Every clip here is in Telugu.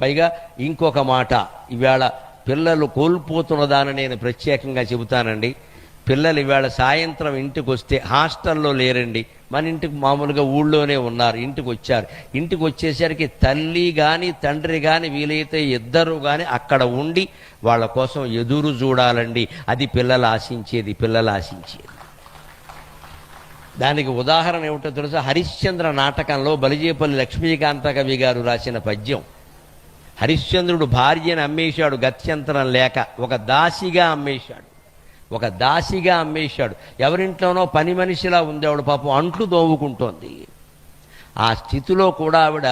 పైగా ఇంకొక మాట. ఇవాళ పిల్లలు కోల్పోతున్నదాన్ని నేను ప్రత్యేకంగా చెబుతానండి. పిల్లలు ఇవాళ సాయంత్రం ఇంటికి వస్తే హాస్టల్లో లేరండి. మన ఇంటికి మామూలుగా ఊళ్ళోనే ఉన్నారు ఇంటికి వచ్చారు ఇంటికి వచ్చేసరికి తల్లి కానీ తండ్రి కానీ వీలైతే ఇద్దరు కానీ అక్కడ ఉండి వాళ్ళ కోసం ఎదురు చూడాలండి. అది పిల్లలు ఆశించేది పిల్లలు ఆశించేది. దానికి ఉదాహరణ ఏమిటో తెలుసా? హరిశ్చంద్ర నాటకంలో బలిజేపల్లి లక్ష్మీకాంత కవి గారు రాసిన పద్యం. హరిశ్చంద్రుడు భార్యను అమ్మేశాడు గత్యంతరం లేక. ఒక దాసిగా అమ్మేశాడు. ఒక దాసిగా అమ్మేశాడు. ఎవరింట్లోనో పని మనిషిలా ఉంది ఆవిడ పాపం అంట్లు దోవుకుంటోంది ఆ స్థితిలో కూడా ఆవిడ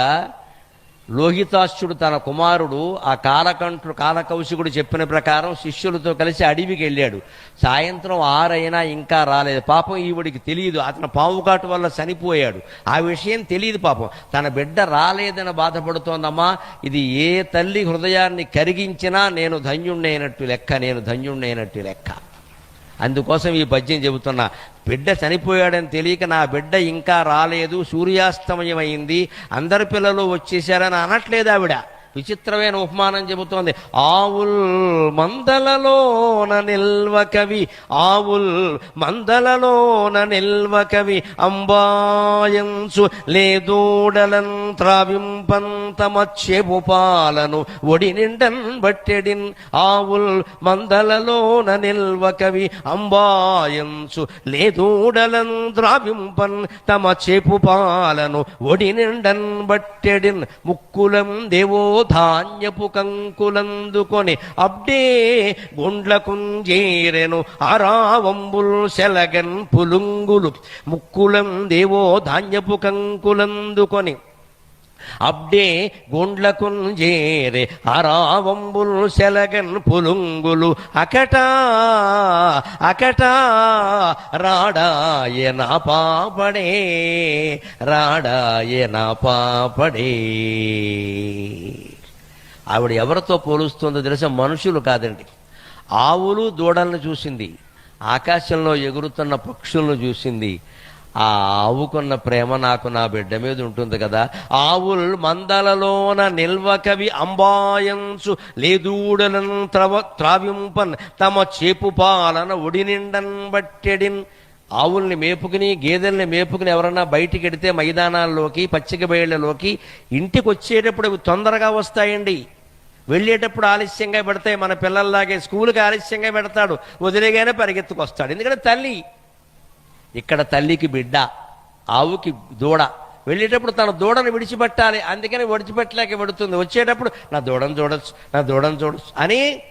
లోహితాశ్యుడు తన కుమారుడు ఆ కాలకంఠుడు కాలకౌశికుడు చెప్పిన ప్రకారం శిష్యులతో కలిసి అడవికి వెళ్ళాడు. సాయంత్రం ఆరైనా ఇంకా రాలేదు. పాపం ఈవిడికి తెలియదు. అతను పావుకాటు వల్ల చనిపోయాడు. ఆ విషయం తెలియదు పాపం. తన బిడ్డ రాలేదని బాధపడుతోందమ్మా. ఇది ఏ తల్లి హృదయాన్ని కరిగించినా నేను ధన్యుణ్ణైనట్టు లెక్క నేను ధన్యుణ్ణైనట్టు లెక్క. అందుకోసం ఈ పద్యం చెబుతున్నా. బిడ్డ చనిపోయాడని తెలియక నా బిడ్డ ఇంకా రాలేదు సూర్యాస్తమయమైంది అందరి పిల్లలు వచ్చేసారని అనట్లేదు ఆవిడ. విచిత్రమైన ఉపమానం చెబుతోంది. ఆవుల్ మందలలోన నిల్వ కవి ఆవుల్ మందలలోన నిల్వ కవి అంబాయన్సు లేదూడలన్ పాలను ఒడి నిండన్ బట్టెడిన్ ఆవుల్ మందలలోన నిల్వ కవి అంబాయంచు లేదూడలన్ ద్రావింపన్ తమ చేపు పాలను ఒడి నిండన్ బట్టెడిన్ ముక్కులం దేవో ధాన్యపు కంకులందుకొని అబ్డే గుండ్ల కుంజేరెను ఆరావంబుల్ సెలగన్ పులుంగులు ముక్కులం దేవో ధాన్యపు కంకులందుకొని అబ్డే గుండ్లకుంజేరే అరావంబుల్ సెలగన్ పులుంగులు అకటా అకటా రాడాయ నా పాపడే రాడాయ నా పాపడే. ఆవిడ ఎవరితో పోలుస్తుందో తెలుసా? మనుషులు కాదండి. ఆవులు దూడలను చూసింది. ఆకాశంలో ఎగురుతున్న పక్షులను చూసింది. ఆ ఆవుకున్న ప్రేమ నాకు నా బిడ్డ మీద ఉంటుంది కదా. ఆవుల్ మందలలోన నిల్వకవి అంబాయంచు అంబాయంసు లేదూడలను త్రవ త్రావింపన్ తమ చేపు పాలన ఒడినిండన్ బట్టెడిన్. ఆవుల్ని మేపుకుని గేదెల్ని మేపుకుని ఎవరన్నా బయటికి ఎడితే మైదానాల్లోకి పచ్చిక బయళ్ళలోకి ఇంటికి వచ్చేటప్పుడు అవి తొందరగా వస్తాయండి. వెళ్ళేటప్పుడు ఆలస్యంగా పెడతాయి మన పిల్లల్లాగే స్కూల్కి ఆలస్యంగా పెడతాడు. వదిలేగానే పరిగెత్తుకొస్తాడు. ఎందుకంటే తల్లి ఇక్కడ తల్లికి బిడ్డ ఆవుకి దూడ. వెళ్ళేటప్పుడు తన దూడను విడిచిపెట్టాలి. అందుకని విడిచిపెట్టలేక పెడుతుంది వచ్చేటప్పుడు నా దూడను చూడొచ్చు నా దూడను చూడొచ్చు అని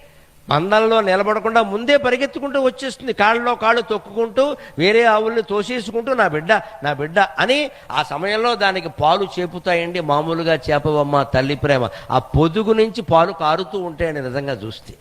పందంలో నిలబడకుండా ముందే పరిగెత్తుకుంటూ వచ్చేస్తుంది. కాళ్ళలో కాళ్ళు తొక్కుకుంటూ వేరే ఆవుల్ని తోసేసుకుంటూ నా బిడ్డ నా బిడ్డ అని ఆ సమయంలో దానికి పాలు చేపుతాయండి. మామూలుగా చేపవమ్మ తల్లి ప్రేమ. ఆ పొదుగు నుంచి పాలు కారుతూ ఉంటాయని నిజంగా చూస్తే.